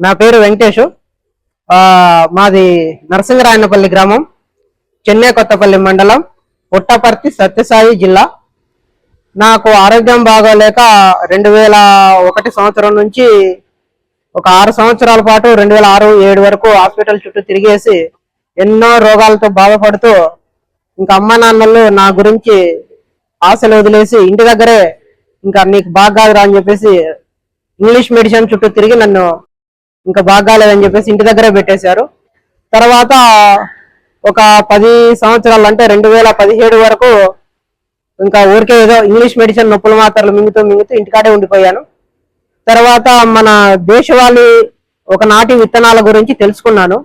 నా పేరు వెంకటేష్. మాది నరసింగరాయనపల్లి గ్రామం చెన్నై కొత్తపల్లి మండలం పుట్టపర్తి సత్యసాయి జిల్లా. నాకు ఆరోగ్యం బాగోలేక రెండు వేల ఒకటి సంవత్సరం నుంచి ఒక ఆరు సంవత్సరాల పాటు రెండు వేల ఆరు ఏడు వరకు హాస్పిటల్ చుట్టూ తిరిగేసి ఎన్నో రోగాలతో బాధపడుతూ ఇంకా అమ్మ నాన్నలు నా గురించి ఆశలు వదిలేసి ఇంటి దగ్గరే ఇంకా నీకు బాగా కాదురా అని చెప్పేసి ఇంగ్లీష్ మెడిసిన్ చుట్టూ తిరిగి నన్ను ఇంకా బాగాలేదని చెప్పేసి ఇంటి దగ్గరే పెట్టేశారు. తర్వాత ఒక పది సంవత్సరాలు అంటే రెండు వేల పదిహేడు వరకు ఇంకా ఊరికే ఏదో ఇంగ్లీష్ మెడిసిన్ నొప్పులు మాత్రలు మింగుతూ మింగుతూ ఇంటికాడే ఉండిపోయాను. తర్వాత మన దేశవాళీ ఒక నాటి విత్తనాల గురించి తెలుసుకున్నాను.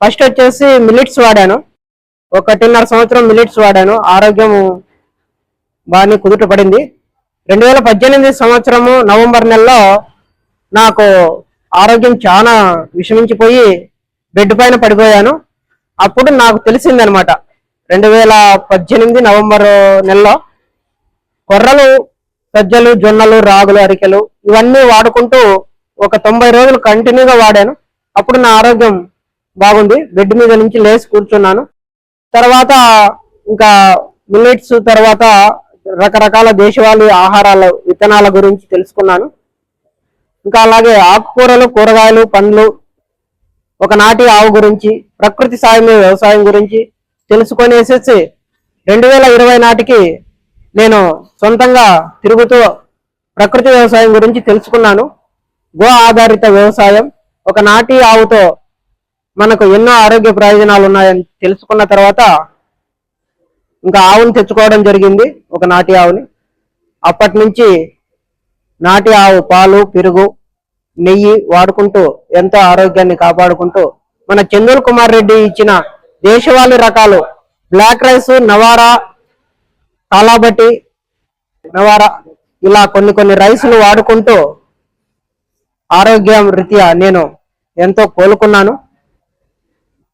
ఫస్ట్ వచ్చేసి మిలిట్స్ వాడాను. ఒకటిన్నర సంవత్సరం మిలిట్స్ వాడాను. ఆరోగ్యం బాగానే కుదుట పడింది. రెండు వేల పద్దెనిమిది సంవత్సరము నవంబర్ నెలలో నాకు ఆరోగ్యం చాలా విషమించిపోయి బెడ్ పైన పడిపోయాను. అప్పుడు నాకు తెలిసిందనమాట రెండు వేల పద్దెనిమిది నవంబర్ నెలలో కొర్రలు సజ్జలు జొన్నలు రాగులు అరికెలు ఇవన్నీ వాడుకుంటూ ఒక తొంభై రోజులు కంటిన్యూగా వాడాను. అప్పుడు నా ఆరోగ్యం బాగుంది. బెడ్ మీద నుంచి లేచి కూర్చున్నాను. తర్వాత ఇంకా మిల్లెట్స్ తర్వాత రకరకాల దేశవాళీ ఆహారాల విత్తనాల గురించి తెలుసుకున్నాను. ఇంకా అలాగే ఆకుకూరలు కూరగాయలు పండ్లు ఒక నాటి ఆవు గురించి ప్రకృతి సాయమే వ్యవసాయం గురించి తెలుసుకొనేసేసి రెండు వేల ఇరవై నాటికి నేను సొంతంగా తిరుగుతూ ప్రకృతి వ్యవసాయం గురించి తెలుసుకున్నాను. గో ఆధారిత వ్యవసాయం. ఒక నాటి ఆవుతో మనకు ఎన్నో ఆరోగ్య ప్రయోజనాలు ఉన్నాయని తెలుసుకున్న తర్వాత ఇంకా ఆవుని తెచ్చుకోవడం జరిగింది ఒక నాటి ఆవుని. అప్పటి నుంచి నాటి ఆవు పాలు పెరుగు నెయ్యి వాడుకుంటూ ఎంతో ఆరోగ్యాన్ని కాపాడుకుంటూ మన చందూర్ కుమార్ రెడ్డి ఇచ్చిన దేశవాళీ రకాలు బ్లాక్ రైస్ నవారా కాలాబట్టి నవారా ఇలా కొన్ని కొన్ని రైసులు వాడుకుంటూ ఆరోగ్యం రీత్యా నేను ఎంతో కోలుకున్నాను.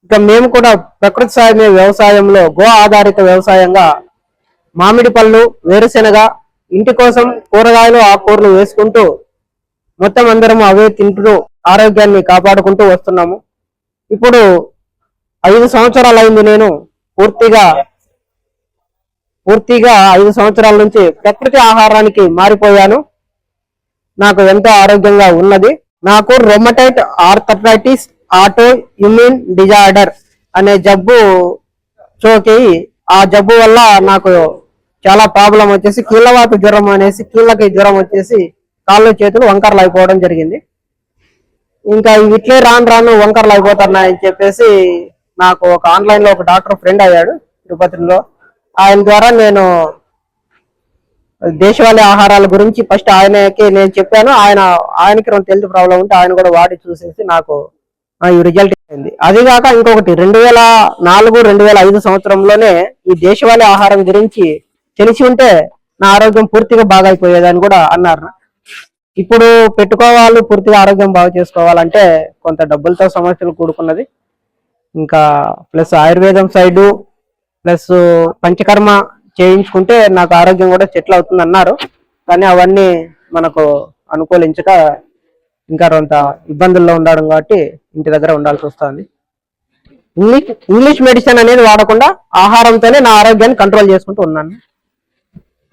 ఇక మేము కూడా ప్రకృతి సాయమే వ్యవసాయంలో గో ఆధారిత వ్యవసాయంగా మామిడి పళ్ళు వేరుశెనగ ఇంటి కోసం కూరగాయలు ఆకుకూరలు వేసుకుంటూ మొత్తం అందరం అవే తింటూ ఆరోగ్యాన్ని కాపాడుకుంటూ వస్తున్నాము. ఇప్పుడు ఐదు సంవత్సరాలు అయింది నేను పూర్తిగా పూర్తిగా ఐదు సంవత్సరాల నుంచి ప్రకృతి ఆహారానికి మారిపోయాను. నాకు ఎంతో ఆరోగ్యంగా ఉన్నది. నాకు rheumatoid arthritis auto immune disorder అనే జబ్బు సోకి ఆ జబ్బు వల్ల నాకు చాలా ప్రాబ్లం వచ్చేసి కీళ్ళవాత జ్వరం అనేసి కీళ్ళకి జ్వరం వచ్చేసి కాళ్ళు చేతులు వంకరలు అయిపోవడం జరిగింది. ఇంకా ఇట్లే రాను రాను వంకరలు అయిపోతున్నాయని చెప్పేసి నాకు ఒక ఆన్లైన్లో ఒక డాక్టర్ ఫ్రెండ్ అయ్యాడు తిరుపతిలో. ఆయన ద్వారా నేను దేశవాళీ ఆహారాల గురించి ఫస్ట్ ఆయనకి నేను చెప్పాను. ఆయన ఆయనకి రెండు హెల్త్ ప్రాబ్లం ఉంటే ఆయన కూడా వాడి చూసేసి నాకు ఈ రిజల్ట్ అయింది అది కాక ఇంకొకటి రెండు వేల నాలుగు రెండు వేల ఐదు సంవత్సరంలోనే ఈ దేశవాళీ ఆహారం గురించి తెలిసి ఉంటే నా ఆరోగ్యం పూర్తిగా బాగా అయిపోయేదని కూడా అన్నారు. ఇప్పుడు పెట్టుకోవాలి పూర్తిగా ఆరోగ్యం బాగా చేసుకోవాలంటే కొంత డబ్బులతో సమస్యలు కూడుకున్నది. ఇంకా ప్లస్ ఆయుర్వేదం సైడు ప్లస్ పంచకర్మ చేయించుకుంటే నాకు ఆరోగ్యం కూడా సెటిల్ అవుతుంది అన్నారు కానీ అవన్నీ మనకు అనుకూలించక ఇంకా కొంత ఇబ్బందుల్లో ఉండడం కాబట్టి ఇంటి దగ్గర ఉండాల్సి వస్తుంది. ఇంగ్లీష్ ఇంగ్లీష్ మెడిసిన్ అనేది వాడకుండా ఆహారంతోనే నా ఆరోగ్యాన్ని కంట్రోల్ చేసుకుంటూ ఉన్నాను.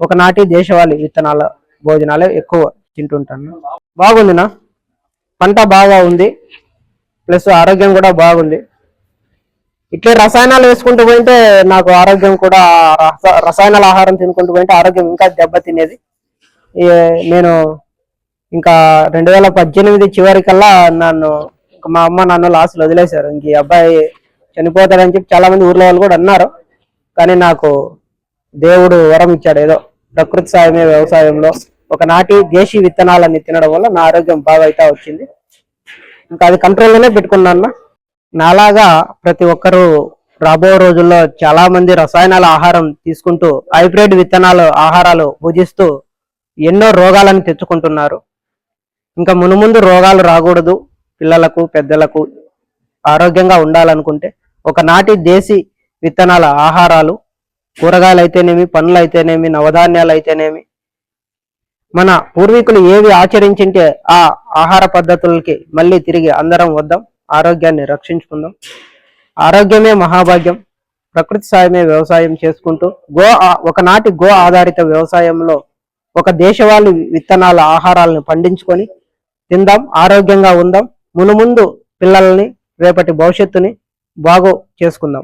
ఒకనాటి దేశవాళీ విత్తనాల భోజనాలే ఎక్కువ తింటుంటాను. బాగుందినా? పంట బాగా ఉంది. ప్లస్ ఆరోగ్యం కూడా బాగుంది. ఇట్లే రసాయనాలు వేసుకుంటూ పోయింటే నాకు ఆరోగ్యం కూడా రస- రసాయనాల ఆహారం తినుకుంటూ పోయింటే ఆరోగ్యం ఇంకా దెబ్బ తినేది నేను ఇంకా రెండు వేల పద్దెనిమిది చివరికల్లా నన్ను మా అమ్మ నన్ను లాస్ట్లో వదిలేశారు. ఇంక ఈ అబ్బాయి చనిపోతాడని చెప్పి చాలా మంది ఊర్లో వాళ్ళు కూడా అన్నారు. కానీ నాకు దేవుడు వరం ఇచ్చాడు. ఏదో ప్రకృతి సాయమే వ్యవసాయంలో ఒక నాటి దేశీ విత్తనాలన్నీ తినడం వల్ల నా ఆరోగ్యం బాగా అయితే వచ్చింది. ఇంకా అది కంట్రోల్లోనే పెట్టుకున్నాను నాలాగా ప్రతి ఒక్కరూ రాబో రోజుల్లో చాలా మంది రసాయనాల ఆహారం తీసుకుంటూ హైబ్రిడ్ విత్తనాలు ఆహారాలు భుజిస్తూ ఎన్నో రోగాలను తెచ్చుకుంటున్నారు. ఇంకా మునుముందు రోగాలు రాకూడదు. పిల్లలకు పెద్దలకు ఆరోగ్యంగా ఉండాలనుకుంటే ఒక నాటి దేశీ విత్తనాల ఆహారాలు కూరగాయలు అయితేనేమి పండ్లు అయితేనేమి నవధాన్యాలు అయితేనేమి మన పూర్వీకులు ఏవి ఆచరించింటే ఆ ఆహార పద్ధతులకి మళ్ళీ తిరిగి అందరం వద్దాం ఆరోగ్యాన్ని రక్షించుకుందాం. ఆరోగ్యమే మహాభాగ్యం ప్రకృతి సాయమే వ్యవసాయం చేసుకుంటూ గో ఒకనాటి గో ఆధారిత వ్యవసాయంలో ఒక దేశవాళి విత్తనాల ఆహారాలను పండించుకొని తిందాం ఆరోగ్యంగా ఉందాం మునుముందు పిల్లల్ని రేపటి భవిష్యత్తుని బాగు చేసుకుందాం.